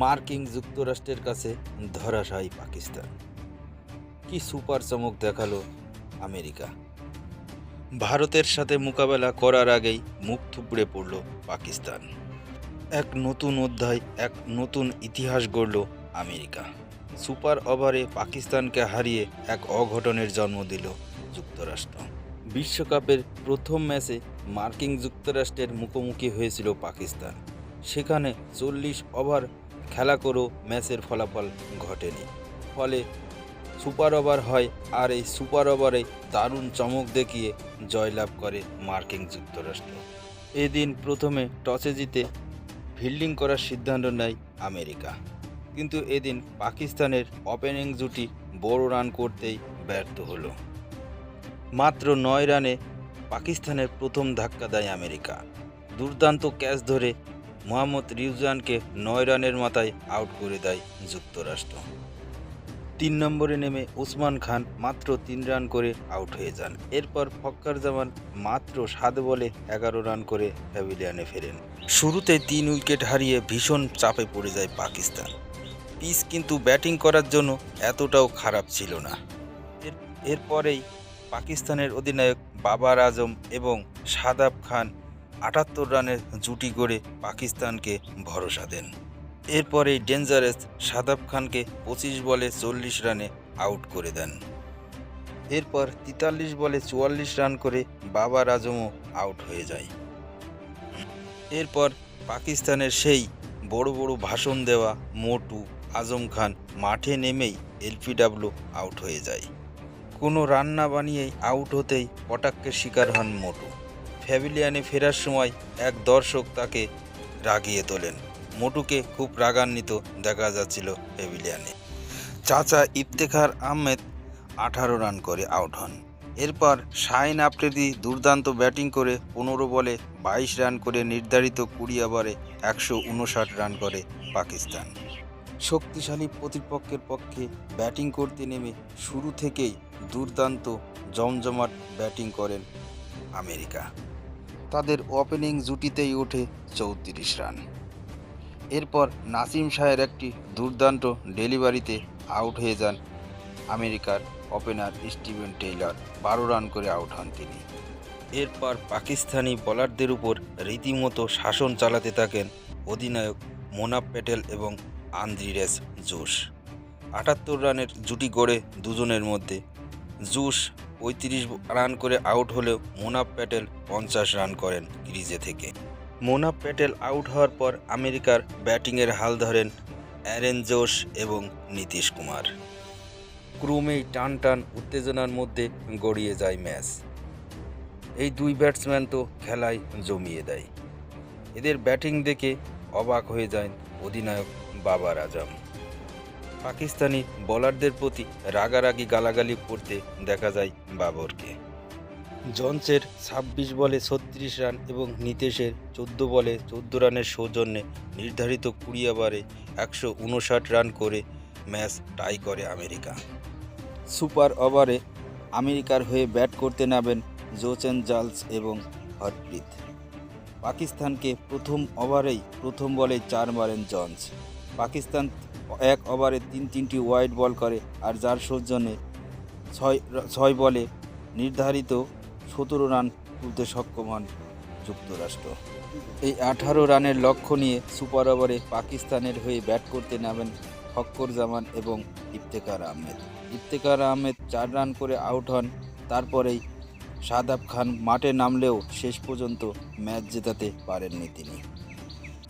মার্কিন যুক্তরাষ্ট্রের কাছে ধরাশায়ী পাকিস্তান। কি সুপার চমক দেখাল আমেরিকা। ভারতের সাথে মোকাবেলা করার আগেই মুখ থুবড়ে পড়ল পাকিস্তান। এক নতুন অধ্যায়, এক নতুন ইতিহাস গড়ল আমেরিকা। সুপার ওভারে পাকিস্তানকে হারিয়ে এক অঘটনের জন্ম দিল যুক্তরাষ্ট্র। বিশ্বকাপের প্রথম ম্যাচে মার্কিন যুক্তরাষ্ট্রের মুখোমুখি হয়েছিল পাকিস্তান। সেখানে চল্লিশ ওভার খেলা করেও ম্যাচের ফলাফল ঘটেনি। ফলে সুপার ওভার হয় আর এই সুপার ওভারে দারুণ চমক দেখিয়ে জয়লাভ করে মার্কিন যুক্তরাষ্ট্র। এদিন প্রথমে টসে জিতে ফিল্ডিং করার সিদ্ধান্ত নেয় আমেরিকা। কিন্তু এদিন পাকিস্তানের ওপেনিং জুটি বড় রান করতেই ব্যর্থ হলো। মাত্র নয় রানে পাকিস্তানের প্রথম ধাক্কা দেয় আমেরিকা। দুর্দান্ত ক্যাচ ধরে মোহাম্মদ রিউজানকে নয় রানের মাথায় আউট করে দেয় যুক্তরাষ্ট্র। তিন নম্বরে নেমে ওসমান খান মাত্র তিন রান করে আউট হয়ে যান। এরপর ফক্কার জামান মাত্র সাত বলে এগারো রান করে প্যাভিলিয়নে ফেরেন। শুরুতে তিন উইকেট হারিয়ে ভীষণ চাপে পড়ে যায় পাকিস্তান। পিচ কিন্তু ব্যাটিং করার জন্য এতটাও খারাপ ছিল না। এর, এরপরেই পাকিস্তানের অধিনায়ক বাবার আজম এবং সাদাব খান আটাত্তর রানের জুটি গড়ে পাকিস্তানকে ভরসা দেন। এরপরেই ডেঞ্জারাস সাদাব খানকে পঁচিশ বলে চল্লিশ রানে আউট করে দেন। এরপর তেতাল্লিশ বলে চুয়াল্লিশ রান করে বাবার আজমও আউট হয়ে যায়। এরপর পাকিস্তানের সেই বড় বড় ভাষণ দেওয়া মোটু আজম খান মাঠে নেমেই এলপিডাব্লু আউট হয়ে যায়। কোনো রান্না বানিয়েই আউট হতেই কটাক্কের শিকার হন মোটু। প্যাভিলিয়নে ফেরার সময় এক দর্শক তাকে রাগিয়ে তোলেন। মোটুকে খুব রাগান্বিত দেখা যাচ্ছিল প্যাভিলিয়নে চাচা ইফতেখার আহমেদ আঠারো রান করে আউট হন। এরপর শাহিন আফ্রিদি দুর্দান্ত ব্যাটিং করে পনেরো বলে বাইশ রান করে নির্ধারিত কুড়ি ওভারে একশো উনষাট রান করে পাকিস্তান। শক্তিশালী প্রতিপক্ষের পক্ষে ব্যাটিং করতে নেমে শুরু থেকেই দুর্দান্ত জমজমাট ব্যাটিং করেন আমেরিকা। তাদের ওপেনিং জুটিতেই ওঠে চৌত্রিশ রান। এরপর নাসিম শাহের একটি দুর্দান্ত ডেলিভারিতে আউট হয়ে যান আমেরিকার ওপেনার স্টিভেন টেইলর, বারো রান করে আউট হন তিনি। এরপর পাকিস্তানি বোলারদের উপর রীতিমতো শাসন চালাতে থাকেন অধিনায়ক মোনাব প্যাটেল এবং আন্দ্রিরেস জোশ। আটাত্তর রানের জুটি গড়ে দুজনের মধ্যে জুস পঁয়ত্রিশ রান করে আউট হলেও মোনাব প্যাটেল পঞ্চাশ রান করেন ক্রিজে থেকে। মোনাব প্যাটেল আউট হওয়ার পর আমেরিকার ব্যাটিংয়ের হাল ধরেন অ্যারেন জোশ এবং নীতিশ কুমার। ক্রমেই টান টান উত্তেজনার মধ্যে গড়িয়ে যায় ম্যাচ। এই দুই ব্যাটসম্যান তো খেলায় জমিয়ে দেয়। এদের ব্যাটিং দেখে অবাক হয়ে যায় অধিনায়ক বাবার আজম। পাকিস্তানি বোলারদের প্রতি রাগারাগি গালাগালি করতে দেখা যায় বাবরকে। জন্সের ছাব্বিশ বলে ছত্রিশ রান এবং নিতেশের চোদ্দ বলে চোদ্দ রানের সৌজন্যে নির্ধারিত কুড়ি ওভারে একশো উনষাট রান করে ম্যাচ টাই করে আমেরিকা। সুপার ওভারে আমেরিকার হয়ে ব্যাট করতে নামেন জোচেন জালস এবং হরপ্রীত পাকিস্তানকে প্রথম ওভারেই প্রথম বলে চার মারেন জন্স। পাকিস্তান এক ওভারে তিন তিনটি ওয়াইড বল করে আর যার সৌজন্যে ছয় ছয় বলে নির্ধারিত সতেরো রান তুলতে সক্ষম হন যুক্তরাষ্ট্র। এই আঠারো রানের লক্ষ্য নিয়ে সুপার ওভারে পাকিস্তানের হয়ে ব্যাট করতে নামেন ফক্কর জামান এবং ইফতেখার আহমেদ। ইফতেখার আহমেদ চার রান করে আউট হন, তারপরেই সাদাব খান মাঠে নামলেও শেষ পর্যন্ত ম্যাচ জেতাতে পারেননি তিনি।